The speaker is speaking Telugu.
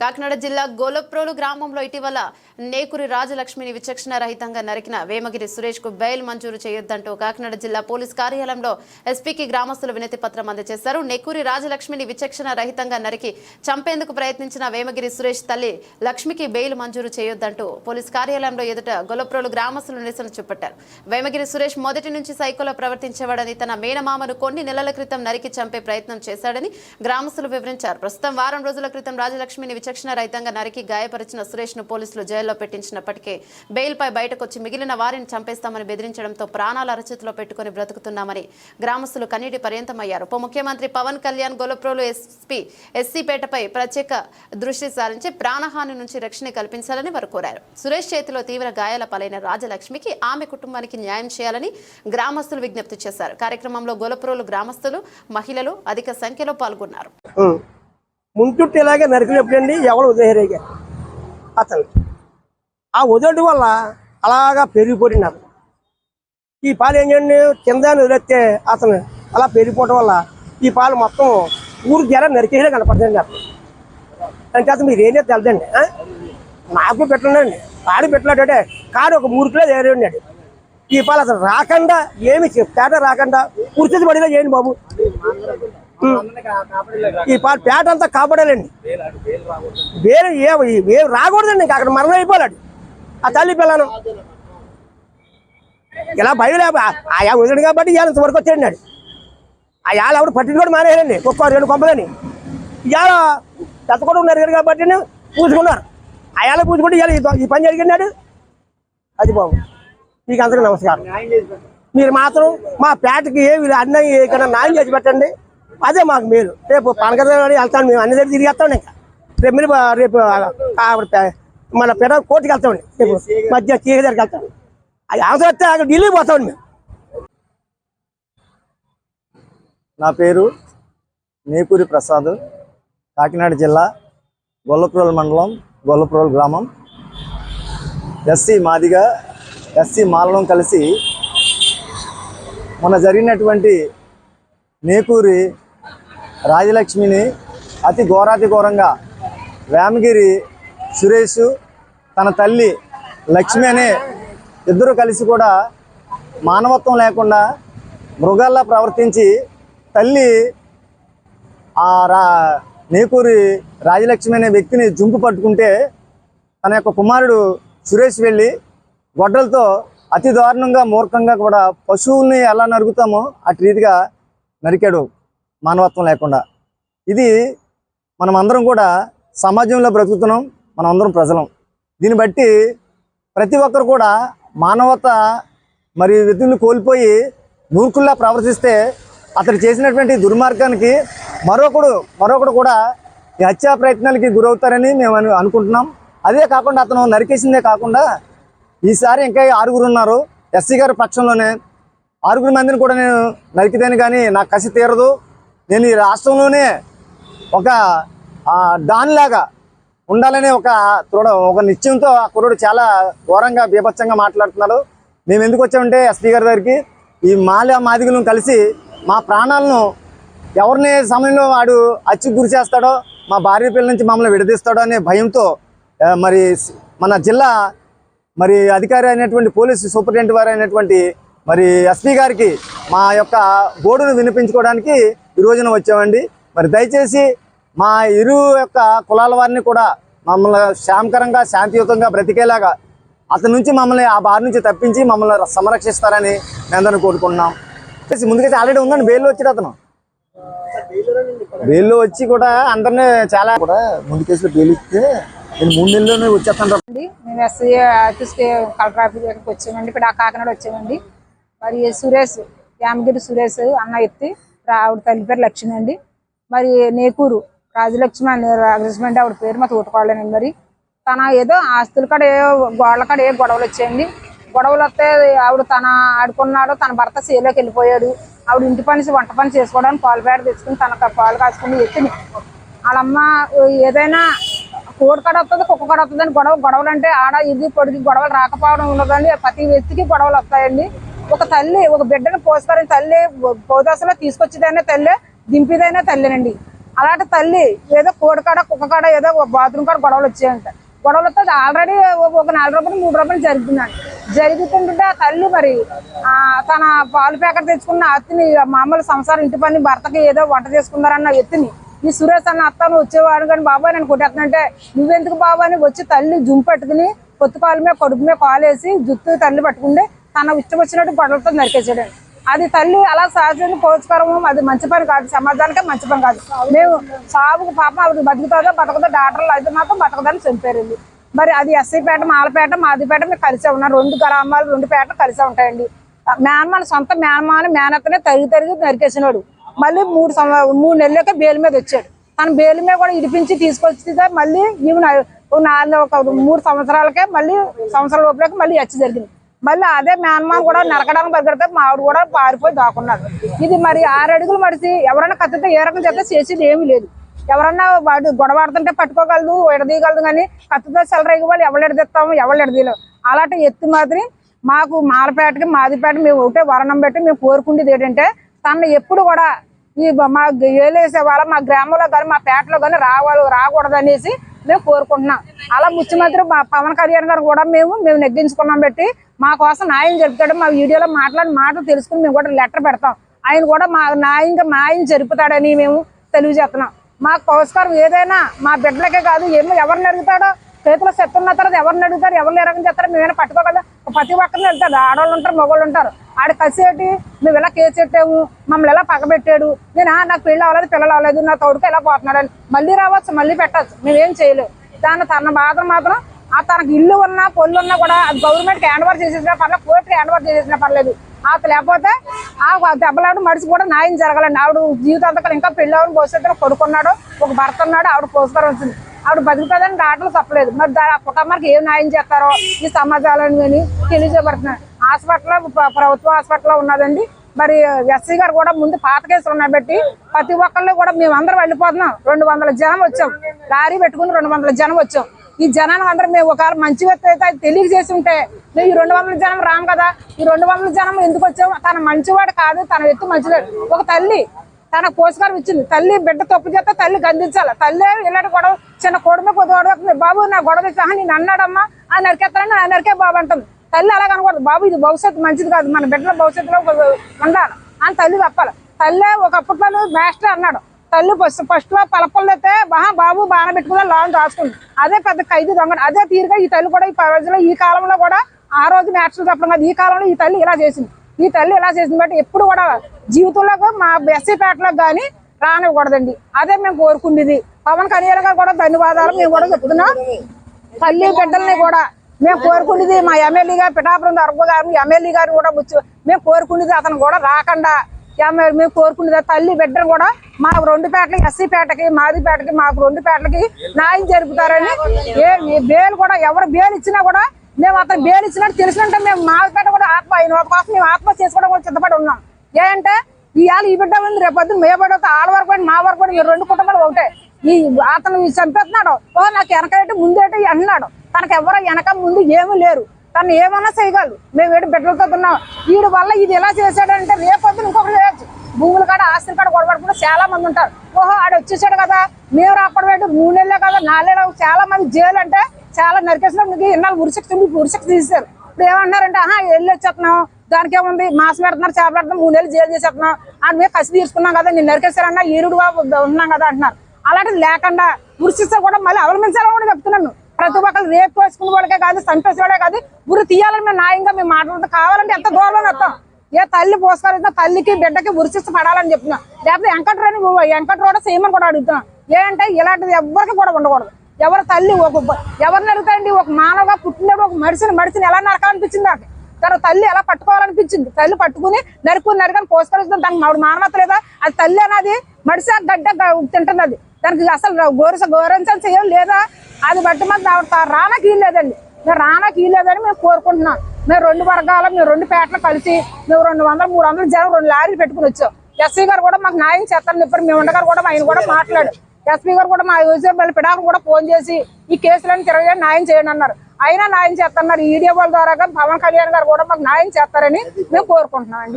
కాకినాడ జిల్లా గోలప్రోలు గ్రామంలో ఇటీవల నేకురి రాజలక్ష్మిని విచక్షణ రహితంగా నరికిన వేమగిరి సురేష్కు బెయిల్ మంజూరు చేయొద్దంటూ కాకినాడ జిల్లా పోలీస్ కార్యాలయంలో ఎస్పీకి గ్రామస్తులు వినతి పత్రం అందజేశారు. నెకూరి రాజలక్ష్మిని విచక్షణ రహితంగా నరికి చంపేందుకు ప్రయత్నించిన వేమగిరి సురేష్ తల్లి లక్ష్మికి బెయిల్ మంజూరు చేయొద్దంటూ పోలీస్ కార్యాలయంలో ఎదుట గొలప్రోలు గ్రామస్తులు నిరసన చేపట్టారు. వేమగిరి సురేష్ మొదటి నుంచి సైకోలో ప్రవర్తించేవాడని తన మేనమామను కొన్ని నెలల క్రితం నరికి చంపే ప్రయత్నం చేశాడని గ్రామస్తులు వివరించారు. ప్రస్తుతం వారం రోజుల క్రితం రాజలక్ష్మిని విచక్షణ రహితంగా నరికి గాయపరిచిన సురేష్ను పోలీసులు జైల్లో పెట్టించినప్పటికీ బెయిల్ పై బయటకు వచ్చి మిగిలిన వారిని చంపేస్తామని బెదిరించడంతో ప్రాణాల అరచేతిలో పెట్టుకుని బ్రతుకుతున్నామని గ్రామస్తులు కన్నీటి పర్యంతమయ్యారు. ఉప ముఖ్యమంత్రి పవన్ కళ్యాణ్ గొలప్రోలు ఎస్పీ ఎస్సీపేటపై ప్రత్యేక దృష్టి సారించి ప్రాణహాని నుంచి రక్షణ కల్పించాలని వారు కోరారు. సురేష్ చేతిలో తీవ్ర గాయాల పాలైన రాజలక్ష్మికి ఆమె కుటుంబానికి న్యాయం చేయాలని గ్రామస్తులు విజ్ఞప్తి చేశారు. కార్యక్రమంలో గొలప్రోలు గ్రామస్తులు మహిళలు అధిక సంఖ్యలో పాల్గొన్నారు. ముంచుట్టు ఇలాగే నరికినప్పుడండి ఎవరు వదిలేరేగా అతను. ఆ వదలడం వల్ల అలాగా పెరిగిపోయింది అతను ఈ పాలు ఏం చేయండి? కింద వదిలేస్తే అతను అలా పెరిగిపోవడం వల్ల ఈ పాలు మొత్తం ఊరు జర నరికేసే కనపడుతుంది అతను. అంటే అతను మీరు ఏం చేస్తే తెలదండి నాకు పెట్టండి కాడు పెట్టలేటే కాడు ఒక మూడు కిలో ఏరే ఉన్నాడు ఈ పాలు అసలు రాకుండా ఏమి తేట రాకుండా కుర్చీ పడినా చేయండి బాబు. ఈ పాట పేట అంతా కాపాడాలండి వేరే ఏ రాకూడదండి ఇంకా అక్కడ మరణం అయిపోలేడు. ఆ తల్లి పిల్లను. ఇలా భయం లేక ఆయా వదిలిడు కాబట్టి ఇవాళ ఇంతవరకు వచ్చాడు ఆ యాల ఆవిడ పట్టించుకోవడం మానేయాలండి. ఒక్క రెండు కొంపలని ఇవాళ దత్త కూడా ఉన్నారు కాబట్టి పూసుకున్నారు అయాల పూసుకుంటే ఇవాళ ఈ- పని జరిగినాడు అది బాబు. మీకు అందరికీ నమస్కారం. మీరు మాత్రం మా పేటకి ఏ వీళ్ళు అన్యాయం చేయకుండా న్యాయం చేసి పెట్టండి. అదే మాకు మేలు. రేపు పనకర వెళ్తాను మేము అన్ని దగ్గర తిరిగి వెళ్తాం ఇంకా. రేపు మీరు రేపు ఆవిడ మన పెద్ద కోర్టుకి వెళ్తామండి రేపు మధ్య తీగ దగ్గరికి వెళ్తాం. అది అవసరం వస్తే అక్కడ ఢిల్లీ పోతామండి మేము. నా పేరు నేకూరి ప్రసాద్ కాకినాడ జిల్లా గొల్లప్రోల్ మండలం గొల్లప్రోల్ గ్రామం. ఎస్సీ మాదిగా ఎస్సీ మాలలం కలిసి మొన్న జరిగినటువంటి నేకూరి రాజలక్ష్మిని అతి ఘోరాతి ఘోరంగా వేమగిరి సురేష్ తన తల్లి లక్ష్మి అనే ఇద్దరు కలిసి కూడా మానవత్వం లేకుండా మృగాల్లా ప్రవర్తించి తల్లి ఆ రా నేకూరి రాజలక్ష్మి అనే వ్యక్తిని జుంపు పట్టుకుంటే తన యొక్క కుమారుడు సురేష్ వెళ్ళి గొడ్డలతో అతి దారుణంగా మూర్ఖంగా కూడా పశువుల్ని ఎలా నరుకుతామో అటు రీతిగా నరికాడు. మానవత్వం లేకుండా. ఇది మనం అందరం కూడా సమాజంలో బ్రతుకుతున్నాం మనం అందరం ప్రజలం. దీన్ని బట్టి ప్రతి ఒక్కరు కూడా మానవత మరి విధులు కోల్పోయి మూర్ఖుల్లా ప్రవర్తిస్తే అతడు చేసినటువంటి దుర్మార్గానికి మరొకడు మరొకడు కూడా ఈ హత్యా ప్రయత్నాలకి గురవుతారని మేము అనుకుంటున్నాం. అదే కాకుండా అతను నరికేసిందే కాకుండా ఈసారి ఇంకా ఆరుగురు ఉన్నారు. ఎస్సీ గారి పక్షంలోనే ఆరుగురు మందిని కూడా నేను నరికితేను కానీ నాకు కసి తీరదు. నేను ఈ రాష్ట్రంలోనే ఒక డాన్ లాగా ఉండాలనే ఒక దృఢ ఒక నిశ్చయంతో ఆ కుర్రుడు చాలా ఘోరంగా బీభత్సంగా మాట్లాడుతున్నాడు. మేము ఎందుకు వచ్చామంటే ఎస్పీ గారి దగ్గరికి ఈ మాల మాదిగులను కలిసి మా ప్రాణాలను ఎవరిని సమయంలో వాడు అచ్చి గురి చేస్తాడో మా భార్య పిల్లల నుంచి మమ్మల్ని విడదీస్తాడో అనే భయంతో మరి మన జిల్లా మరి అధికారి అయినటువంటి పోలీసు సూపరింటెండెంట్ వారు అయినటువంటి మరి ఎస్పీ గారికి మా యొక్క గోడును వినిపించుకోవడానికి ఈ రోజున వచ్చామండి. మరి దయచేసి మా ఇరు యొక్క కులాల వారిని కూడా మమ్మల్ని శాంకరంగా శాంతియుతంగా బ్రతికేలాగా అతని నుంచి మమ్మల్ని ఆ బారి నుంచి తప్పించి మమ్మల్ని సంరక్షిస్తారని మేమందరం అందరిని కోరుకుంటున్నాం. ముందుకైతే ఆల్రెడీ ఉందండి బెయిల్లో వచ్చాడు అతను. బెయిల్లో వచ్చి కూడా అందరినీ చాలా కూడా ముందు కేసులో బెయిల్ ఇస్తే నేను మూడు నెలల్లోనే వచ్చేస్తాను. అండి మేము ఎస్ఐ ఆఫీస్కి కలెక్టర్ ఆఫీస్ వచ్చామండి వచ్చామండి ఇక్కడ కాకినాడ వచ్చామండి. మరి సురేష్ యామగిరి సురేష్ అన్న ఎత్తి ఆవిడ తల్లి పేరు లక్ష్మి అండి. మరి నేకూరు రాజలక్ష్మి అని రాజలక్ష్మి ఆవిడ పేరు మా తోటకోళ్ళనండి మరి. తన ఏదో ఆస్తుల కాడ ఏ గోడల కాడ ఏ గొడవలు వచ్చాయండి. గొడవలు వస్తే ఆవిడ తన ఆడుకున్నాడు తన భర్త సేలోకి వెళ్ళిపోయాడు. ఆవిడ ఇంటి పని వంట పని చేసుకోవడానికి పాలు పేడ తెచ్చుకుని తన పాలు కాచుకుని ఎత్తిని వాళ్ళమ్మ ఏదైనా కోడి కడ వస్తుంది కుక్క కడ వస్తుందని గొడవ గొడవలు అంటే ఆడ ఇది పొడికి గొడవలు రాకపోవడం ఉండదండి. ప్రతి వ్యక్తికి గొడవలు వస్తాయండి. ఒక తల్లి ఒక బిడ్డను పోసుకొని తల్లి పోదశలో తీసుకొచ్చేదైనా తల్లి దింపేదైనా తల్లినండి. అలాంటి తల్లి ఏదో కోడికాడ కుక్కకాడ ఏదో బాత్రూమ్ కాడ గొడవలు వచ్చాయంట. గొడవలు వస్తే ఆల్రెడీ ఒక నాలుగు రూపాయలు మూడు రూపాయలు జరుగుతుందండి జరుగుతుంటే ఆ తల్లి మరి తన పాలు ప్యాకెట్ తెచ్చుకున్న అత్తిని మామూలు సంసారం ఇంటి పని భర్తకి ఏదో వంట చేసుకున్నారన్న ఎత్తిని ఈ సురేష్ అన్న అత్తను వచ్చేవాడు కానీ బాబాయ్ నేను కొట్టేస్తానంటే నువ్వెందుకు బాబాయ్? అని వచ్చి తల్లి జుమ్ పెట్టుకుని కొత్త కాలు మీద కడుపు మీద కాలేసి జుత్తు తల్లి పట్టుకుంటే తన ఇష్టం వచ్చినట్టు గొడవలతో నరికేసాడండి అది తల్లి అలా సహజంగా పోల్చుకోవడము అది మంచి పని కాదు సమాజానికి మంచి పని కాదు. మేము సాగుకు పాపం ఆవిడ బతుకుతుందో బతకదో డాక్టర్లు అయితే మాత్రం బతకదని చంపారండి. మరి అది ఎస్సీపేట మాలపేట మాదిపేట మేము కలిసే ఉన్నాం. రెండు గ్రామాలు రెండు పేటలు కలిసే ఉంటాయండి. మేనమాన సొంత మేనమాన మేనత్తనే తరిగి తరిగి నరికేసినాడు. మళ్ళీ మూడు మూడు నెలలకే బేలు మీద వచ్చాడు. తన బేలు మీద కూడా ఇడిపించి తీసుకొచ్చితే మళ్ళీ ఈమె ఒక నాలుగు ఒక మూడు సంవత్సరాలకే మళ్ళీ సంవత్సరాల లోపలకి మళ్ళీ హత్య జరిగింది. మళ్ళీ అదే మేనమాన్ కూడా నరకడానికి పరిగెడితే మా ఆవిడ కూడా పారిపోయి దాక్కున్నారు ఇది మరి ఆరు అడుగులు మడిసి ఎవరైనా కత్తితో ఏ రకం చేస్తే చేసేది ఏమీ లేదు. ఎవరన్నా వాడు గొడవాడుతుంటే పట్టుకోగలదు ఎడదీయగలదు కానీ కత్తితో సెలరేగి వాళ్ళు ఎవరు ఎడదీస్తాము ఎవరు ఎడదీయలేము అలాంటి ఎత్తు మాదిరి మాకు మాలపేటకి మాదిపేట మేము ఒకటే వరణం పెట్టి మేము కోరుకుండేది ఏంటంటే తను ఎప్పుడు కూడా ఈ మా ఏలేసే వాళ్ళ మా గ్రామంలో కానీ మా పేటలో కానీ రావాలి రాకూడదు అనేసి మేము కోరుకుంటున్నాం. అలా ముఖ్యమంత్రి మా పవన్ కళ్యాణ్ గారు కూడా మేము మేము నెగ్గించుకున్నాం పెట్టి మా కోసం న్యాయం జరుపుతాడు. మా వీడియోలో మాట్లాడిన మాటలు తెలుసుకుని మేము కూడా లెటర్ పెడతాం. ఆయన కూడా మా న్యాయంగా న్యాయం జరుపుతాడని మేము తెలియజేస్తున్నాం. మాకు పౌస్కారం ఏదైనా మా బిడ్డలకే కాదు ఏమో ఎవరిని అడుగుతాడో చేతిలో సెట్ ఉన్న తర్వాత ఎవరిని అడుగుతారు ఎవరిని ఎరగని చేస్తారు మేమైనా పట్టుకోగలం ప్రతి ఒక్కరిని వెళ్తాడు ఆడవాళ్ళు ఉంటారు మగవాళ్ళు ఉంటారు. ఆడ కసేటి మేము ఇలా కేసెట్టాము మమ్మల్ని ఎలా పగబెట్టాడు? నేను నాకు పెళ్ళి అవ్వలేదు పిల్లలు అవ్వలేదు నా తోడుకు ఎలా పోతున్నాడు అని మళ్ళీ రావచ్చు మళ్ళీ పెట్టచ్చు మేమేం చేయలేము దాన్ని తన బాధ మాత్రం ఆ తనకు ఇల్లు ఉన్నా పొల్లు ఉన్నా కూడా అది గవర్నమెంట్కి హ్యాండ్ ఓవర్ చేసేసినా పర్లేదు కోర్టుకి హ్యాండ్ ఓవర్ చేసేసినా పర్లేదు. ఆత లేకపోతే ఆ దెబ్బలాడు మడిచి కూడా న్యాయం జరగాలండి. ఆవిడ జీవితాంతకాలం ఇంకా పెళ్ళి ఆవిడ భవిష్యత్తులో కొడుకున్నాడు ఒక భర్త ఉన్నాడు ఆవిడ పోసుకోవడం వచ్చింది ఆవిడ బతుకుతుందని డాక్టర్లు చెప్పలేదు. మరి ఆ కుటుంబానికి ఏం న్యాయం చేస్తారో ఈ సమాజాలను అని తెలియజేయబడుతున్నాయి. హాస్పిటల్ ప్రభుత్వ హాస్పిటల్లో ఉన్నదండి. మరి ఎస్సీ గారు కూడా ముందు పాత కేసులు ఉన్నాయి ప్రతి ఒక్కళ్ళు కూడా మేము అందరం వెళ్ళిపోతున్నాం. రెండు వందల జనం వచ్చాం. లారీ పెట్టుకుని రెండు వందల జనం వచ్చాం. ఈ జనానికి అందరం మేము ఒకవేళ మంచి వ్యక్తి అయితే అది తెలియజేసి ఉంటే మేము ఈ రెండు వందల జనం రాం కదా? ఈ రెండు వందల జనం ఎందుకు వచ్చాము తన మంచివాడు కాదు తన ఎత్తు మంచివాడు. ఒక తల్లి తన పోషకారం ఇచ్చింది. తల్లి బిడ్డ తప్పు చేస్తే తల్లి గందించాలి. తల్లి ఇలాంటి గొడవ చిన్న కొడుకు కొద్ది గొడవ బాబు నా గొడవ తెచ్చా నేను అన్నాడమ్మా ఆ నరికేస్తానని ఆ నరికే బాబు అంటుంది. తల్లి అలా కనకూడదు. బాబు ఇది భవిష్యత్తు మంచిది కాదు. మన బిడ్డల భవిష్యత్తులో ఉండాలి. అని తల్లి చెప్పాలి. తల్లి ఒకప్పట్లో మాస్టర్ అన్నాడు. తల్లి ఫస్ట్ ఫస్ట్లో అయితే మహా బాబు బాణ పెట్టుకుని లాన్ రాసుకుంది. అదే పెద్ద ఖైదీ దొంగ. అదే తీరుగా ఈ తల్లి కూడా ఈ ప్రజలు ఈ కాలంలో కూడా ఆ రోజు మాస్టర్ చెప్పడం కాదు. ఈ కాలంలో ఈ తల్లి ఇలా చేసింది. ఈ తల్లి ఇలా చేసింది బట్టి ఎప్పుడు కూడా జీవితంలో మా బెస్సీపేటలో కానీ రానివ్వకూడదండి. అదే మేము కోరుకునేది. పవన్ కళ్యాణ్ గారు కూడా ధన్యవాదాలు. మేము కూడా చెప్తున్నాం. తల్లి బిడ్డల్ని కూడా మేము కోరుకునేది మా ఎమ్మెల్యే గారు పిఠాపురం దర్భ గారు ఎమ్మెల్యే గారు కూడా ముచ్చు మేము కోరుకునేది అతను కూడా రాకుండా మేము కోరుకునేది తల్లి బిడ్డలు కూడా మా రెండు పేటలకి ఎస్సీ పేటకి మాదిపేటకి మాకు రెండు పేటలకి న్యాయం జరుపుతారని ఏ బేలు కూడా ఎవరు బేలు ఇచ్చినా కూడా మేము అతను బేలు ఇచ్చినట్టు తెలిసినట్టే మేము మాదిపేట పేట కూడా ఆత్మ ఆయన కోసం మేము ఆత్మహత్య చేసుకోవడం కూడా సిద్ధపడి ఉన్నాం. ఏంటంటే ఇవాళ ఈ బిడ్డ ఉంది రేపు పొద్దున్న మే పడితే ఆడ వరకు మా వరకు కూడా రెండు కుటుంబాలు ఒకటే. ఈ అతను చంపేస్తున్నాడు. ఓ నాకు వెనకేటి ముందేటి అన్నాడు తనకు ఎవరో వెనక ముందు ఏమీ లేరు. తను ఏమన్నా చేయగలరు. మేము ఏడు బిడ్డలతో ఉన్నాం. వీడి వల్ల ఇది ఎలా చేశాడంటే రేపొద్దున ఇంకొకటి చేయొచ్చు. భూముల కాడ ఆస్తుల కాడ గొడవడుకుంటే చాలా మంది ఉంటారు. ఓహో ఆడు వచ్చేసాడు కదా. మేము రాపడం ఏంటి? మూడు నెలలే కదా నాలుగు చాలా మంది జైలు అంటే చాలా నరికేసిన మీకు ఇన్నాళ్ళు ఉరిసెక్కి తిండి ఉరిసెక్కి తీశారు ఇప్పుడు ఏమన్నారంటే ఆహా వెళ్ళి వచ్చేస్తున్నాం దానికి ఏముంది మాసం పెడుతున్నారు చేప పెడుతున్నాం మూడు నెలలు జైలు చేసేస్తున్నాం అని మేము కసి తీర్చుకున్నాం కదా నేను నరికేశారన్నా ఈరుడు ఉన్నాం కదా అంటున్నారు. అలాంటిది లేకుండా ఉరిశిస్తే కూడా మళ్ళీ అవలంబించాలని కూడా చెప్తున్నాను ప్రతి ఒక్కరు రేపు కోసుకున్న వాడికే కాదు చంపేసే వాడే కాదు ఉరి తీయాలని మేము న్యాయంగా మేము మాట్లాడుతూ కావాలంటే ఎంత దూరంలో వస్తాం ఏ తల్లి పోసుకోవాలి తల్లికి బిడ్డకి ఉరిశిస్త పడాలని చెప్తున్నాం. లేకపోతే వెంకటరాని వెంకట కూడా చేయమని కూడా అడుగుతున్నాం. ఏంటంటే ఇలాంటిది ఎవరికి కూడా ఉండకూడదు. ఎవరి తల్లి ఒక ఎవరిని అడుగుతాయండి? ఒక మానవ పుట్టినప్పుడు ఒక మనిషిని మనిషిని ఎలా నరకాలనిపించింది నాకు? తన తల్లి ఎలా పట్టుకోవాలనిపించింది? తల్లి పట్టుకుని నరుకుని నరకని పోసుకోవాలి దానికి మామిడి మానవత లేదా? అది తల్లి అనేది మడిసి ఆ గడ్డ తింటున్నది. తింటుంది అది దానికి అసలు గోరస గౌరవించాలి చేయం లేదా? అది బట్టి మాకు రానకి వీలు లేదండి. మేము రానకి వీలు లేదని మేము కోరుకుంటున్నాం. మేము రెండు వర్గాలు మేము రెండు పేటలు కలిసి మేము రెండు వందలు మూడు వందలు జనం రెండు లారీలు పెట్టుకుని వచ్చాం. ఎస్సీ గారు కూడా మాకు న్యాయం చేస్తారని చెప్పారు. మేము ఉండగారు కూడా ఆయన కూడా మాట్లాడు ఎస్పీ గారు కూడా మా యూజర్ పిడాకు కూడా ఫోన్ చేసి ఈ కేసులను తిరగ న్యాయం చేయండి అన్నారు. అయినా న్యాయం చేస్తున్నారు ఈ వాళ్ళ ద్వారా పవన్ కళ్యాణ్ గారు కూడా మాకు న్యాయం చేస్తారని మేము కోరుకుంటున్నాం అండి